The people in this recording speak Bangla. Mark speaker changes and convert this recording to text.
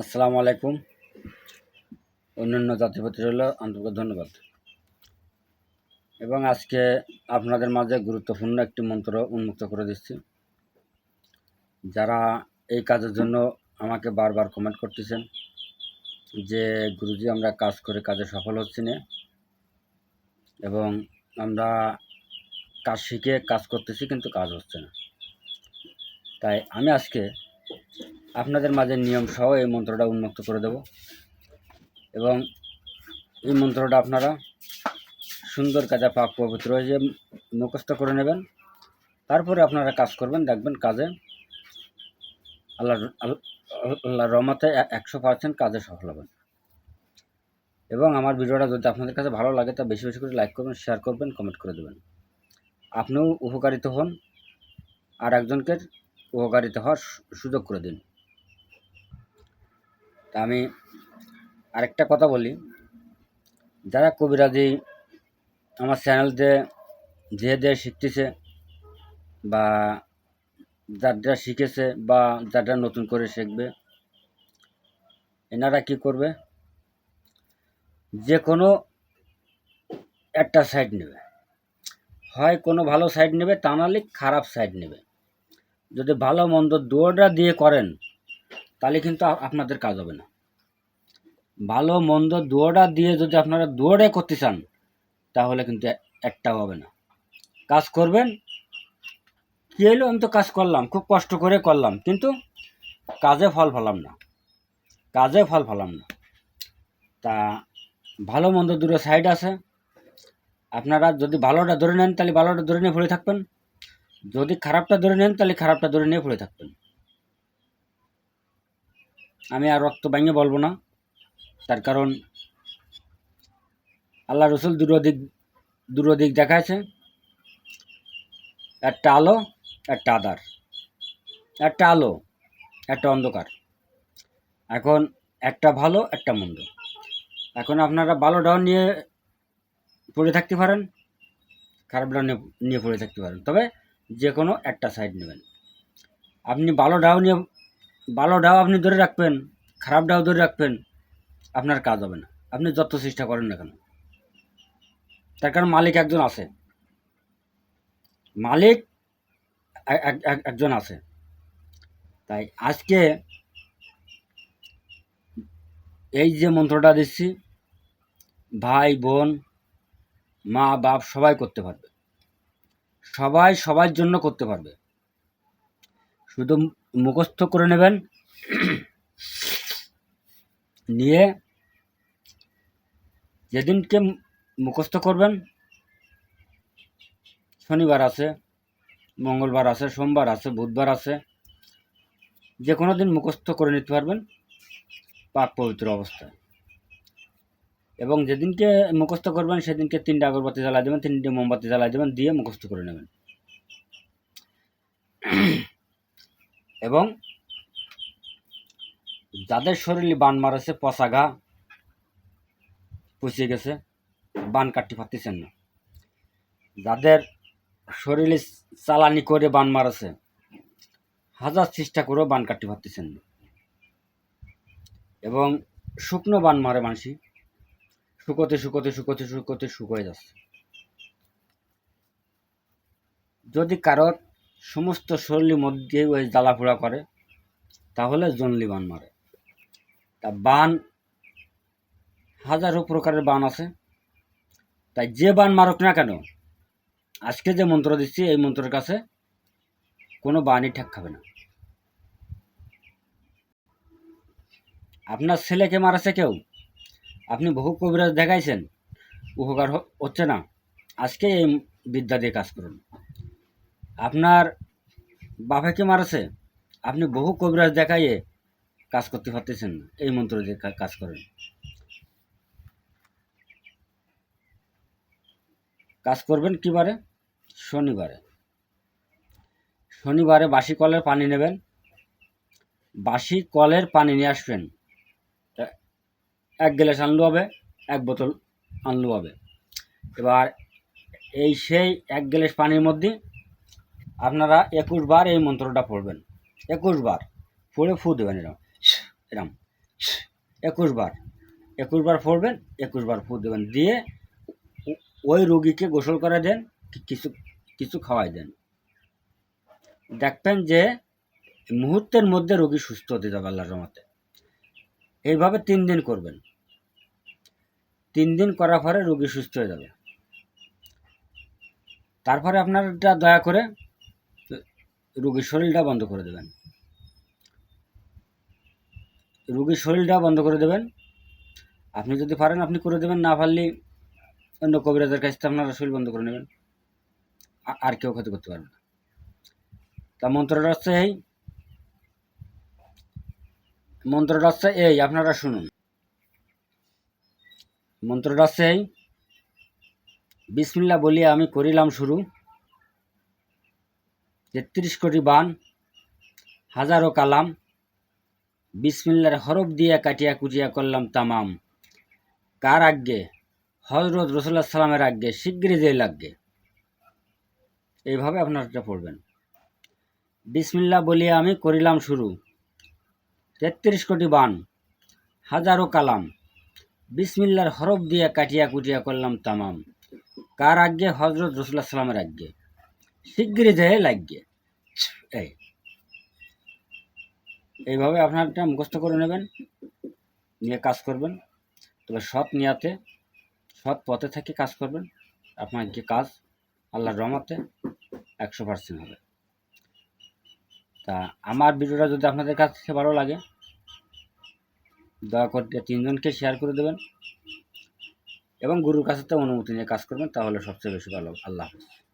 Speaker 1: আসসালামু আলাইকুম। অন্যান্য জাতিপতি রইল আন্তরিক ধন্যবাদ। এবং আজকে আপনাদের মাঝে গুরুত্বপূর্ণ একটি মন্ত্র উন্মুক্ত করে দিচ্ছি। যারা এই কাজের জন্য আমাকে বারবার কমেন্ট করতেছেন যে, গুরুজি, আমরা কাজ করে কাজে সফল হচ্ছি না এবং আমরা কাজ শিখে কাজ করতেছি কিন্তু কাজ হচ্ছে না। তাই আমি আজকে আপনাদের মাঝে নিয়ম সহ এই মন্ত্রটা উন্মুক্ত করে দেব। এবং এই মন্ত্রটা আপনারা সুন্দর কাজে পাক পবিত্র হয়ে যে মুখস্থ করে নেবেন। তারপরে আপনারা কাজ করবেন, দেখবেন কাজে আল্লাহ আল্লাহ রহমতে একশো পার্সেন্ট কাজে সফল হবেন। এবং আমার ভিডিওটা যদি আপনাদের কাছে ভালো লাগে, তা বেশি বেশি করে লাইক করবেন, শেয়ার করবেন, কমেন্ট করে দেবেন। আপনিও উপকারিত হন আর একজনকে উপকারিত হওয়ার সুযোগ করে দিন। তা আমি আরেকটা কথা বলি। যারা কবিরাজি আমার চ্যানেলতে যে যে শিখতেছে বা যারা শিখেছে বা যারা নতুন করে শিখবে, এনারা কি করবে? যে কোনো একটা সাইড নেবে। হয় কোনো ভালো সাইড নেবে, তা নাহলে খারাপ সাইড নেবে। যদি ভালো মন্দ দুয়োটা দিয়ে করেন তাহলে কিন্তু আপনাদের কাজ হবে না। ভালো, মন্দ দুয়োটা দিয়ে যদি আপনারা দুয়োটাই করতে চান, তাহলে কিন্তু একটাও হবে না। কাজ করবেন, কী হলো? আমি তো কাজ করলাম, খুব কষ্ট করে করলাম, কিন্তু কাজে ফল ফলাম না। কাজে ফল ফলাম না। তা ভালো, মন্দ দুটো সাইড আছে। আপনারা যদি ভালোটা ধরে নেন, তাহলে ভালোটা ধরে নিয়ে পড়ে থাকবেন। যদি খারাপটা ধরে নেন, তাহলে খারাপটা ধরে নিয়ে পড়ে থাকবেন। আমি আর রক্ত ভাঙে বলব না। তার কারণ আল্লাহ রসুল দুটো দিক দুটো দিক দেখাচ্ছে একটা আলো, একটা আদার একটা আলো, একটা অন্ধকার। এখন একটা ভালো, একটা মন্দ। এখন আপনারা ভালোটাও নিয়ে পড়ে থাকতে পারেন খারাপটাও নিয়ে নিয়ে পড়ে থাকতে পারেন। তবে যে কোনো একটা সাইড নেবেন। আপনি ভালোটাও নিয়ে ভালোটাও আপনি ধরে রাখবেন, খারাপটাও ধরে রাখবেন, আপনার কাজ হবে না। আপনি যত চেষ্টা করেন না কেন। তার কারণ মালিক একজন আছে। মালিক এক- এক- এক- একজন আছে। তাই আজকে এই যে মন্ত্রটা দিচ্ছি, ভাই, বোন, মা, বাপ সবাই করতে পারবে। সবাই সবার জন্য করতে পারবে। শুধু মুখস্থ করে নেবেন। নিয়ে যেদিনকে মুখস্থ করবেন, শনিবার আছে, মঙ্গলবার আছে, সোমবার আছে, বুধবার আছে যে কোনো দিন মুখস্থ করে নিতে পারবেন পাক পবিত্র অবস্থায়। এবং যেদিনকে মুখস্থ করবেন, সেদিনকে তিনটে আগরবাতি জ্বালাই দেবেন, তিনটে মোমবাতি জ্বালাই দেবেন, দিয়ে মুখস্থ করে নেবেন। এবং যাদের শরীরে বান মারেছে, পচা ঘা পচে গেছে, বান কাটতে পারতেছেন না। যাদের শরীরে চালানি করে বান মারেছে, হাজার চেষ্টা করেও বান কাটতে পারতেছেন না। এবং শুকনো বান মারে মানসি শুকোতে শুকোতে শুকোতে শুকোতে শুকোয় যাচ্ছে। যদি কারোর সমস্ত শরীরের মধ্যে ওই জ্বালা পোড়া করে, তাহলে জনলি বান মারে। তা বান, হাজারো প্রকারের বান আছে। তাই যে বান মারুক না কেন, আজকে যে মন্ত্র দিচ্ছি, এই মন্ত্রের কাছে কোনো বানই ঠেক খাবে না। আপনার ছেলেকে মারাছে কেউ? আপনি বহু কবিরাজ দেখাইছেন, উপকার হচ্ছে না। আজকে এই বিদ্যা দিয়ে কাজ করুন। আপনার বাবাকে মারাছে? আপনি বহু কবিরাজ দেখাইয়ে কাজ করতে পারতেছেন এই মন্ত্র দিয়ে কাজ করেন। কাজ করবেন কিবারে? শনিবারে। শনিবারে বাসি কলের পানি নেবেন। বাসি কলের পানি নিয়ে আসবেন। এক গ্লাস আনলু হবে, এক বোতল আনলু হবে। এবার এই সেই এক গ্লাস পানির মধ্যে আপনারা একুশ বার এই মন্ত্রটা পড়বেন। একুশ বার। পড়ে ফু দেবেন এরম। এরম। একুশ বার। একুশ বার পড়বেন, একুশ বার ফু দেবেন। দিয়ে ওই রুগীকে গোসল করে দেন কিছু কিছু খাওয়াই দেন। দেখবেন যে মুহূর্তের মধ্যে রোগী সুস্থ হতে যাবে আল্লাহর রহমতে। এইভাবে তিন দিন করবেন। তিন দিন করার পরে রোগী সুস্থ হয়ে যাবে। তারপরে আপনার দয়া করে রোগীর শরীরটা বন্ধ করে দেবেন। রোগীর শরীরটা বন্ধ করে দেবেন। আপনি যদি পারেন, আপনি করে দেবেন, না পারলে অন্য কবিরাজের কাছ থেকে আপনারা শরীর বন্ধ করে নেবেন। আর কেউ ক্ষতি করতে পারবে না। তা মন্ত্রটা হচ্ছে এই। মন্ত্রটা হচ্ছে এই, আপনারা শুনুন। মন্ত্রটা হচ্ছে এই। বিসমিল্লা বলিয়া আমি করিলাম শুরু। তেত্রিশ কোটি বান, হাজারো কালাম, বিসমিল্লার হরফ দিয়া কাটিয়া কুটিয়া করলাম তামাম। কার আজ্ঞে? হজরত রসুল্লাহ সাল্লামের আজ্ঞে, শিগগিরই যে লাগবে। এইভাবে আপনারা পড়বেন। বিসমিল্লা বলিয়া আমি, করিলাম শুরু। তেত্রিশ কোটি বান, হাজারো কালাম, বিসমিল্লার হরফ দিয়া কাটিয়া কুটিয়া করলাম তামাম। কার আজ্ঞে? হজরত রসুল্লাহ সাল্লামের আজ্ঞে। শিগগিরই যে লাগবে এই। এইভাবে আপনারটা মুখস্থ করে নেবেন, নিয়ে কাজ করবেন। তবে সৎ নিয়াতে, সৎ পথে থেকে কাজ করবেন। আপনার যে কাজ, আল্লাহর রহমতে একশো পার্সেন্ট হবে। তা আমার ভিডিওটা যদি আপনাদের কাছে ভালো লাগে, দয়া করে তিনজনকে শেয়ার করে দেবেন। এবং গুরুর কাছে তো অনুমতি নিয়ে কাজ করবেন, তাহলে সবচেয়ে বেশি ভালো। আল্লাহ হাফেজ।